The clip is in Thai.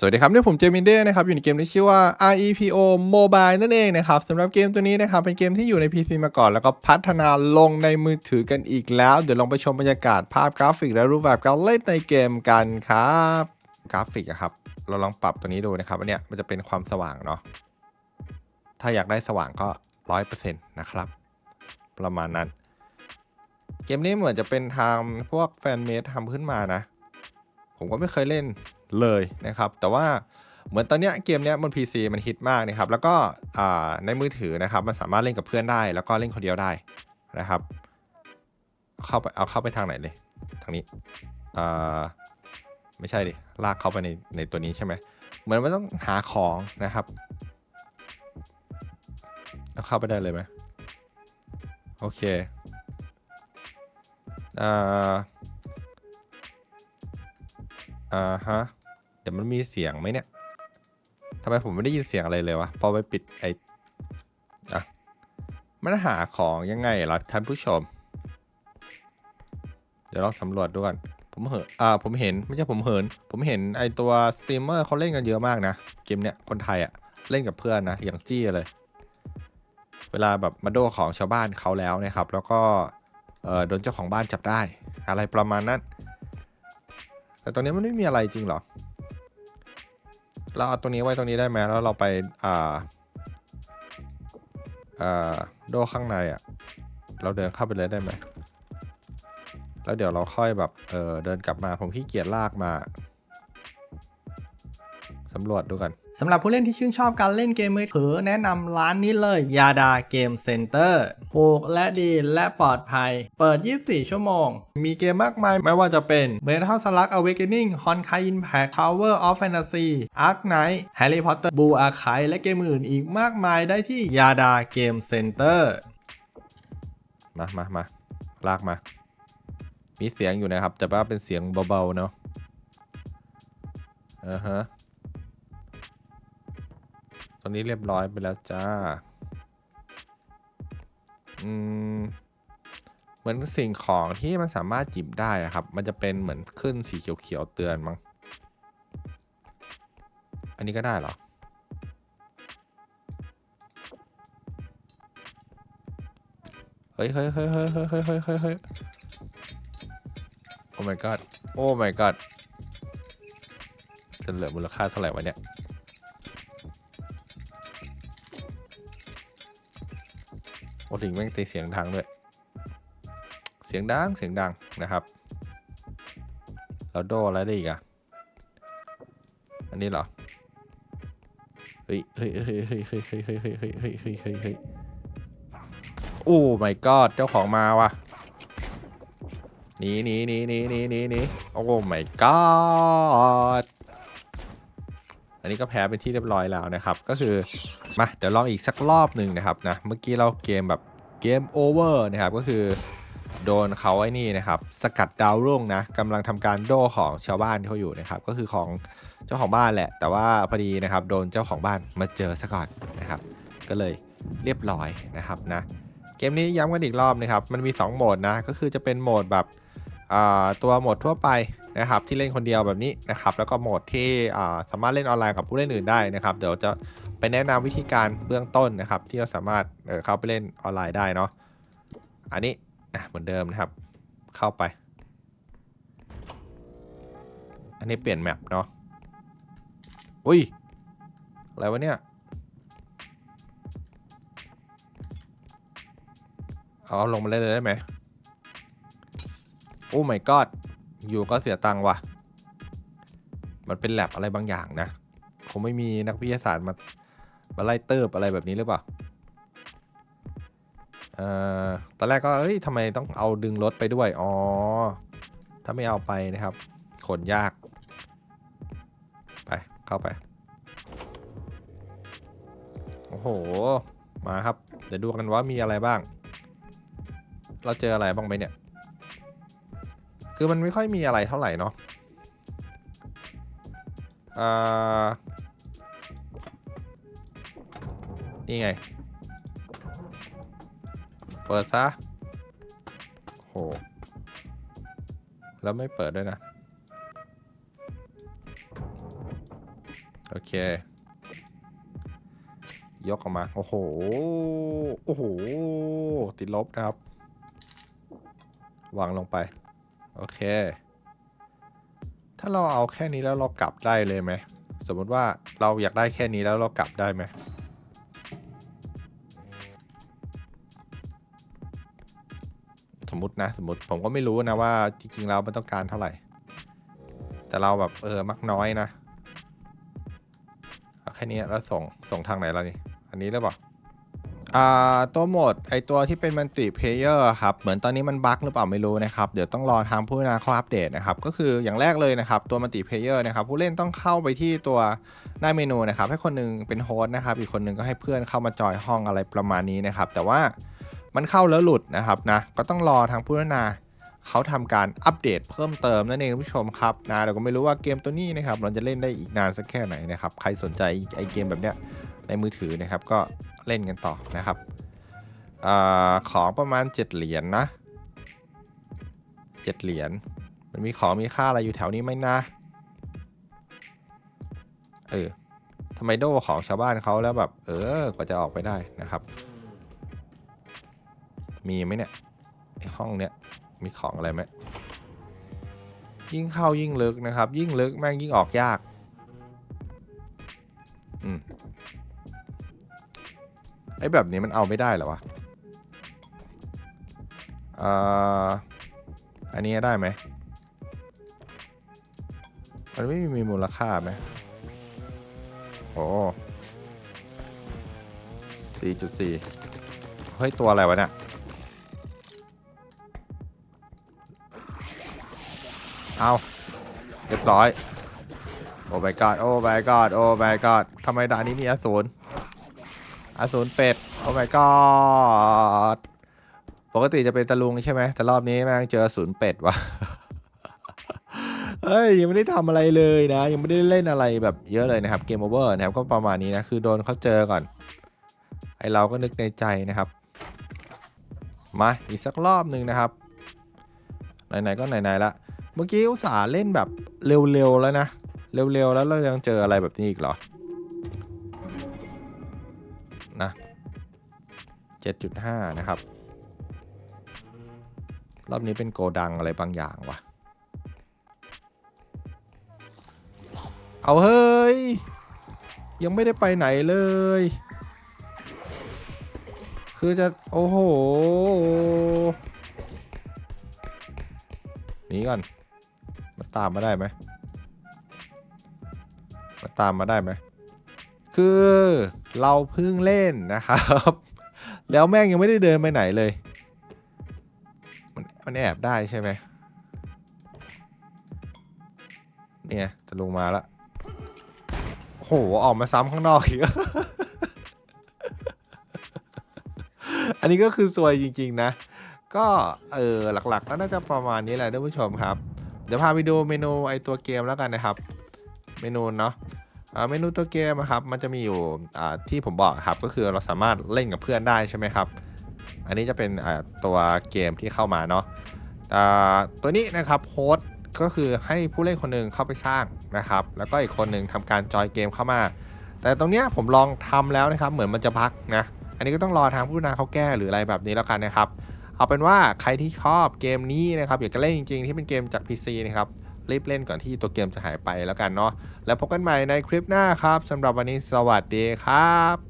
สวัสดีครับนี่ผมเจมินเด้นะครับอยู่ในเกมที่ชื่อว่า REPO Mobile นั่นเองนะครับสำหรับเกมตัวนี้นะครับเป็นเกมที่อยู่ใน PC มาก่อน แล้วก็พัฒนาลงในมือถือกันอีกแล้ว เดี๋ยวลองไปชมบรรยากาศภาพกราฟิกและรูปแบบการเล่นในเกมกันครับกราฟิกอะครับ เราลองปรับตัวนี้ดูนะครับอันเนี้ยมันจะเป็นความสว่างเนาะถ้าอยากได้สว่างก็ร้อยเปอร์เซ็นต์นะครับ ประมาณนั้น เกมนี้เหมือนจะเป็นทางพวกแฟนเมดทำขึ้นมานะ ผมก็ไม่เคยเล่น เลยนะครับแต่ว่าเหมือนตอนเนี้ยเกมเนี้ยบน PC มันฮิตมากนะครับแล้วก็ในมือถือนะครับมันสามารถเล่นกับเพื่อนได้ แล้วก็เล่นคนเดียวได้นะครับ เข้าไปเอาเข้าไปทางไหนเลยทางนี้อ่าไม่ใช่ดิลากเข้าไปในในตัวนี้ใช่ไหมเหมือนมันต้องหาของนะครับเอาเข้าไปได้เลยไหมโอเคอ่าอ่าฮะ เดี๋ยวมันมีเสียงไหมเนี่ยทำไมผมไม่ได้ยินเสียงอะไรเลยวะพอไปปิดไออะมันหาของยังไงล่ะท่านผู้ชม เดี๋ยวลองสำรวจดูก่อนผมเห็นอ่าผมเห็นไม่ใช่ผมเหินผมเห็นไอตัวสตรีมเมอร์เขาเล่นกันเยอะมากนะ เกมเนี้ยคนไทยอะเล่นกับเพื่อนนะ อย่างจี้เลย เวลาแบบมาโดของชาวบ้านเขาแล้วนะครับ แล้วก็เออโดนเจ้าของบ้านจับได้ อะไรประมาณนั้น แต่ตรงนี้มันไม่มีอะไรจริงหรอ เราเอาตรงนี้ไว้ตรงนี้ได้ไหมแล้วเราไปอ่าอ่าโดข้างในอะ่ะ เราเดินเข้าไปเลยได้ไหมแล้วเดี๋ยวเราค่อยแบบเออเดินกลับมาผมขี้เกียจลากมาสำรวจดูกัน สำหรับผู้เล่นที่ชื่นชอบการเล่นเกมมือถือแนะนำร้านนี้เลยยาดาเกมเซ็นเตอร์ถูกและดีและปลอดภัย เปิด 24 ชั่วโมง มีเกมมากมายไม่ว่าจะเป็น Metal Slug Awakening Honkai Impact Tower of Fantasy Ark Knight Harry Potter Blue Archive และเกมอื่นอีกมากมายได้ที่ยาดาเกมเซ็นเตอร์มามามาลากมา มีเสียงอยู่นะครับ แต่ว่าเป็นเสียงเบาๆเนาะอ่าฮะ อนนี้เรียบร้อยไปแล้วจ้า อืม เหมือนสิ่งของที่มันสามารถหยิบได้ครับ มันจะเป็นเหมือนขึ้นสีเขียวๆเตือนมั้ง อันนี้ก็ได้เหรอ เฮ้ยเฮ้ยเฮ้ยเฮ้ยเฮ้ยเฮ้ยเฮ้ยเฮ้ยเฮ้ยโอ้ my god โอ้ my god จะเหลือมูลค่าเท่าไหร่วะเนี่ย โอ้ถึงแม่งตีเสียงดังด้วย เสียงดังเสียงดังนะครับ แล้วโดอะไรได้อีกอะอันนี้เหรอ เฮ้ยเฮ้ยเฮ้ยเฮ้ยเฮ้ยเฮ้ยเฮ้ยเฮ้ยเฮ้ยเฮ้ยเฮ้ยเฮ้ยเฮ้ยโอ้ my god เจ้าของมาว่ะหนีหนีหนีหนีหนีหนีหนีโอ้ my god อั นนี้ก็แพ้เป็นที่เรียบร้อยแล้วนะครับ ก็คือมาเดี๋ยวลองอีกสักรอบหนึ่งนะครับนะเมื่อกี้เราเกมแบบเกมโอเวอร์นะครับก็คือโดนเขาไอ้นี่นะครับสกัดดาวรุ่งนะกำลังทำการโดของชาวบ้านที่เขาอยู่นะครับก็คือของเจ้าของบ้านแหละ แต่ว่าพอดีนะครับโดนเจ้าของบ้านมาเจอซะก่อนนะครับ ก็เลยเรียบร้อยนะครับนะเกมนี้ย้ำกันอีกรอบนะครับมันมี 2 โหมดนะก็คือจะเป็นโหมดแบบ ตัวโหมดทั่วไปนะครับที่เล่นคนเดียวแบบนี้นะครับแล้วก็โหมดที่สามารถเล่นออนไลน์กับผู้เล่นอื่นได้นะครับ เดี๋ยวจะไปแนะนำวิธีการเบื้องต้นนะครับ ที่เราสามารถเข้าไปเล่นออนไลน์ได้เนาะอันนี้เหมือนเดิมนะครับ เข้าไป อันนี้เปลี่ยนแมปเนาะอุ้ยอะไรวะเนี่ยเอาลงมาเล่นเลยได้ไหม โอ้ my god อยู่ก็เสียตังค์ว่ะ มันเป็นแลบอะไรบางอย่างนะ คงไม่มีนักวิทยาศาสตร์มามาไล่เติบอะไรแบบนี้หรือเปล่าเอ่อตอนแรกก็เอ้ยทำไมต้องเอาดึงรถไปด้วย อ๋อ ถ้าไม่เอาไปนะครับ ขนยาก ไป เข้าไป โอ้โห มาครับ เดี๋ยวดูกันว่ามีอะไรบ้าง เราเจออะไรบ้างไหมเนี่ย คือมันไม่ค่อยมีอะไรเท่าไหร่เนาะอ่านี่ไง เปิดซะโห แล้วไม่เปิดด้วยนะ โอเค ยกออกมา โอ้โห โอ้โห ติดลบนะครับ วางลงไป โอเค ถ้าเราเอาแค่นี้แล้วเรากลับได้เลยไหม สมมติว่าเราอยากได้แค่นี้แล้วเรากลับได้ไหมสมมตินะสมมติผมก็ไม่รู้นะว่าจริงๆแล้วมันต้องการเท่าไหร่ แต่เราแบบเออมักน้อยนะแค่นี้แล้วส่งส่งทางไหนแล้วนี่ อันนี้หรือเปล่า อ่าตัวโหมดไอตัวที่เป็นมัลติเพเยอร์ครับ เหมือนตอนนี้มันบั๊กหรือเปล่าไม่รู้นะครับ เดี๋ยวต้องรอทางผู้พัฒนาเขาอัปเดตนะครับ ก็คืออย่างแรกเลยนะครับ ตัวมัลติเพเยอร์นะครับ ผู้เล่นต้องเข้าไปที่ตัวหน้าเมนูนะครับ ให้คนหนึงเป็นโฮสต์นะครับ อีกคนหนึงก็ให้เพื่อนเข้ามาจอยห้องอะไรประมาณนี้นะครับ แต่ว่ามันเข้าแล้วหลุดนะครับนะ ก็ต้องรอทางผู้พัฒนาเขาทำการอัปเดตเพิ่มเติมนั่นเองผู้ชมครับนะเราก็ไม่รู้ว่าเกมตัวนี้นะครับ เราจะเล่นได้อีกนานสักแค่ไหนนะครับ ใครสนใจไอเกมแบบเนี้ย ในมือถือนะครับ ก็เล่นกันต่อนะครับอของประมาณ 7 เหรียญนนะ7เหรียญมันมีของมีค่าอะไรอยู่แถวนี้ไหมนะ เออทำไมโดของชาวบ้านเขาแล้วแบบ เออกว่าจะออกไปได้นะครับ มีไหมเนี่ยไอห้องเนี้ยมีของอะไรไหมยิ่งเข้ายิ่งลึกนะครับ ยิ่งลึกแม่งยิ่งออกยาก อืม ไอ้แบบนี้มันเอาไม่ได้เหรอวะอ่าอันนี้ได้ไหมมันไม่มีมูลค่าไหมโอ้สี่จุดสี่เฮ้ย ตัวอะไรวะเนี่ยเอาเรียบร้อย โอ้ my god โอ้ my god โอ้ my god ทำไมด่านนี้มีอสูร อสูรเป็ด โอ้ my god ปกติจะเป็นตะลุงใช่ไหม แต่รอบนี้แม่งเจอศูนย์เป็ดวะเฮ้ยยังไม่ได้ทำอะไรเลยนะ ยังไม่ได้เล่นอะไรแบบเยอะเลยนะครับเกมโอเวอร์นะครับก็ประมาณนี้นะ คือโดนเขาเจอก่อน ไอเราก็นึกในใจนะครับ มาอีกสักรอบหนึ่งนะครับ ไหนๆก็ไหนๆละเมื่อกี้อุตส่าห์เล่นแบบเร็วๆแล้วนะ เร็วๆแล้วเรายังเจออะไรแบบนี้อีกเหรอ 7.5 นะครับ รอบนี้เป็นโกดังอะไรบางอย่างวะเอาเฮ้ย ยังไม่ได้ไปไหนเลย คือจะ โอ้โหหนีก่อนมันตามมาได้ไหมมันตามมาได้ไหมคือเราเพิ่งเล่นนะครับ แล้วแม่งยังไม่ได้เดินไปไหนเลย มันมันแอบได้ใช่ไหมเนี่ยจะลงมาละโอ้โหออกมาซ้ำข้างนอกอีก อันนี้ก็คือซวยจริง ๆ นะ ก็เออหลักๆ ก็น่าจะประมาณนี้แหละท่านผู้ชมครับ เดี๋ยวพาไปดูเมนูไอตัวเกมแล้วกันนะครับ เมนูเนาะ เมนูตัวเกมอะครับมันจะมีอยู่ที่ผมบอกครับก็คือเราสามารถเล่นกับเพื่อนได้ใช่ไหมครับ อันนี้จะเป็นตัวเกมที่เข้ามาเนาะตัวนี้นะครับโฮสก็คือให้ผู้เล่นคนหนึ่งเข้าไปสร้างนะครับ แล้วก็อีกคนหนึ่งทำการจอยเกมเข้ามา แต่ตรงเนี้ยผมลองทำแล้วนะครับ เหมือนมันจะบั๊กนะ อันนี้ก็ต้องรอทางผู้นาเขาแก้หรืออะไรแบบนี้แล้วกันนะครับ เอาเป็นว่าใครที่ชอบเกมนี้นะครับอยากจะเล่นจริงๆที่เป็นเกมจาก PC นะครับ รีบเล่นก่อนที่ตัวเกมจะหายไปแล้วกันเนาะแล้วพบกันใหม่ในคลิปหน้าครับสำหรับวันนี้สวัสดีครับ